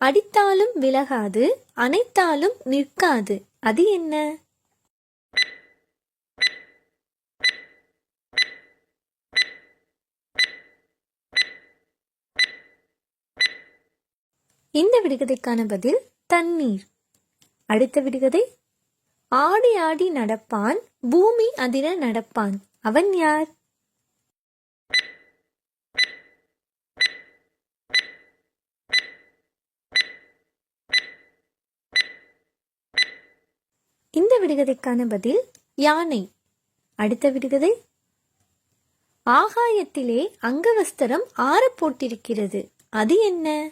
அடித்தாலும் விலகாது அணைத்தாலும் நிற்காது. அது என்ன? இந்த விடுகதைக்கான பதில் தண்ணீர். அடுத்த விடுகதை ஆடி ஆடி நடப்பான் பூமி அதிர நடப்பான். அவன் யார் இந்த விடுகதைக்கான பதில் யானை. அடுத்த விடுகதை. ஆகாயத்திலே அங்கவஸ்திரம் ஆற போட்டிருக்கிறது. அது என்ன?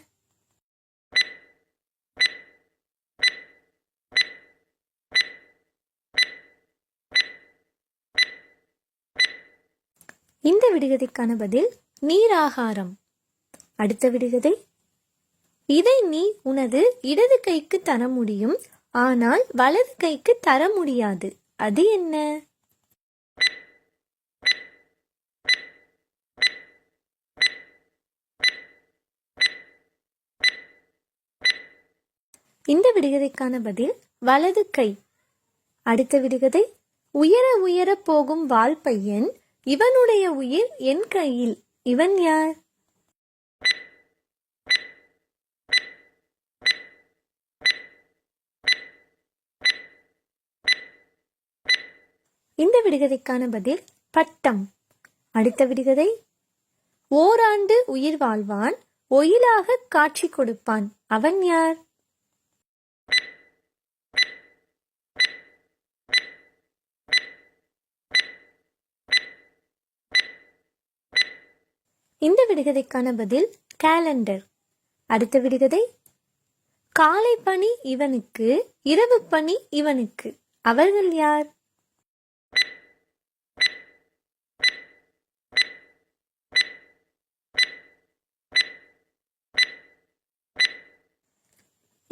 இந்த விடுகதைக்கான பதில் நீராகாரம். அடுத்த விடுகதை. இதை நீ உனது இடது கைக்கு தர முடியும். ஆனால் வலது கைக்கு தர முடியாது. அது என்ன? இந்த விடுகதைக்கான பதில் வலது கை. அடுத்த விடுகதை உயர உயர போகும் வால் பையன் இவனுடைய உயிர் என் கையில். இவன் யார்? இந்த விடுகதைக்கான பதில் பட்டம். அடுத்த விடுகதை. ஓராண்டு உயிர் வாழ்வான் ஒயிலாக காட்சி கொடுப்பான். அவன் யார்? இந்த விடுகதைக்கான பதில் கேலண்டர் அடுத்த விடுகதை. காலை பணி இவனுக்கு இரவு பணி இவனுக்கு. அவர்கள் யார்?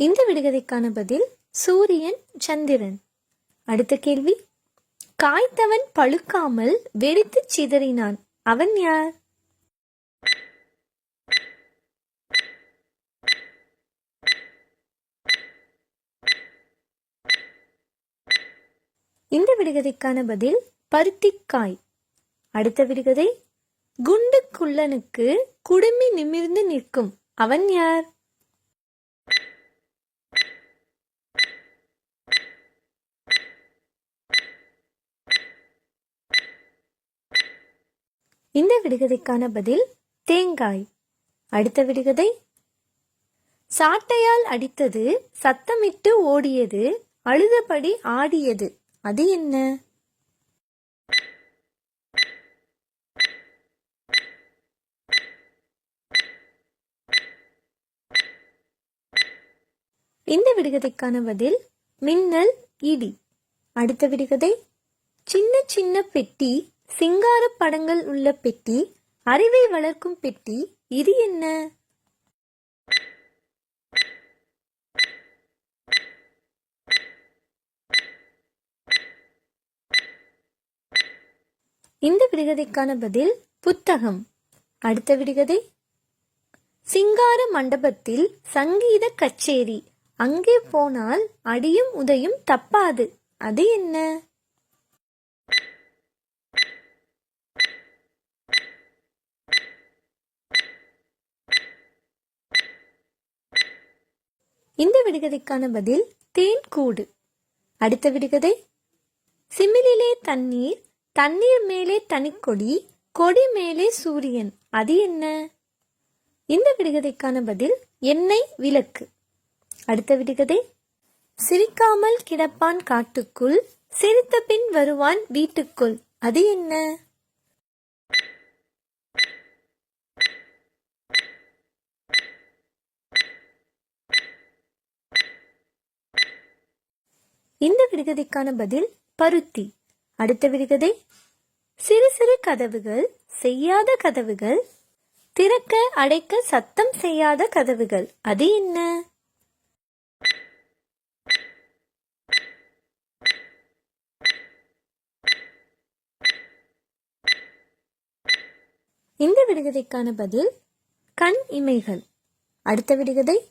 இந்த விடுகதைக்கான பதில் சூரியன் சந்திரன். அடுத்த கேள்வி. காய்த்தவன் பழுக்காமல் வெடித்துச் சிதறினான். அவன் யார்? இந்த விடுகதைக்கான பதில் பருத்திக்காய். அடுத்த விடுகதை. குண்டு குள்ளனுக்கு குடுமி நிமிர்ந்து நிற்கும். அவன் யார்? இந்த விடுகதைக்கான பதில் தேங்காய். அடுத்த விடுகதை. சாட்டையால் அடித்தது சத்தமிட்டு ஓடியது அழுதபடி ஆடியது. அது என்ன? இந்த விடுகதைக்கான பதில் மின்னல் இடி. அடுத்த விடுகதை. சின்ன சின்ன பெட்டி சிங்கார படங்கள் உள்ள பெட்டி அறிவை வளர்க்கும் பெட்டி இது என்ன? இந்த விடுகதைக்கான பதில் புத்தகம். அடுத்த விடுகதை. சிங்கார மண்டபத்தில் சங்கீத கச்சேரி. அங்கே போனால் அடியும் உதையும் தப்பாது. அது என்ன? இந்த விடுகதைக்கான பதில் தேன் கூடு. அடுத்த விடுகதை சிமிலிலே தண்ணீர் தண்ணீர் மேலே தனிக்கொடி கொடி மேலே சூரியன். அது என்ன? இந்த விடுகதைக்கான பதில் எண்ணெய் விளக்கு. அடுத்த விடுகதை சிரிக்காமல் கிடப்பான் காட்டுக்குள் சிரித்த பின் வருவான் வீட்டுக்குள். அது என்ன? இந்த விடுகதைக்கான பதில் பருத்தி. அடுத்த விடுகதை சிறு சிறு கதவுகள் செய்யாத கதவுகள் திறக்க அடைக்க சத்தம் செய்யாத கதவுகள். அது என்ன? இந்த விடுகதைக்கான பதில் கண் இமைகள். அடுத்த விடுகதை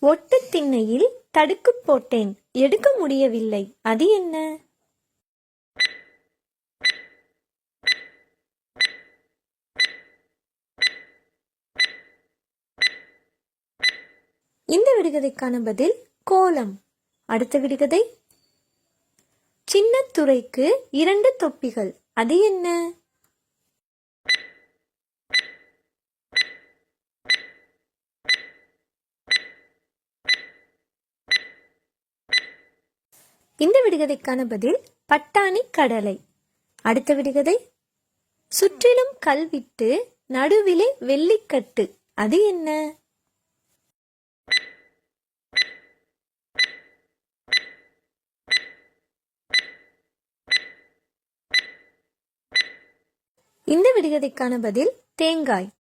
ஒட்டு திண்ணையில் தடுக்கு போட்டேன். எடுக்க முடியவில்லை. அது என்ன? இந்த விடுகதைக்கான பதில் கோலம். அடுத்த விடுகதை? சின்ன துறைக்கு இரண்டு தொப்பிகள். அது என்ன? இந்த விடுகதைக்கான பதில் பட்டாணி கடலை. அடுத்த விடுகதை சுற்றிலும் கல்விட்டு நடுவிலே வெள்ளிக்கட்டு. அது என்ன? இந்த விடுகதைக்கான பதில் தேங்காய்.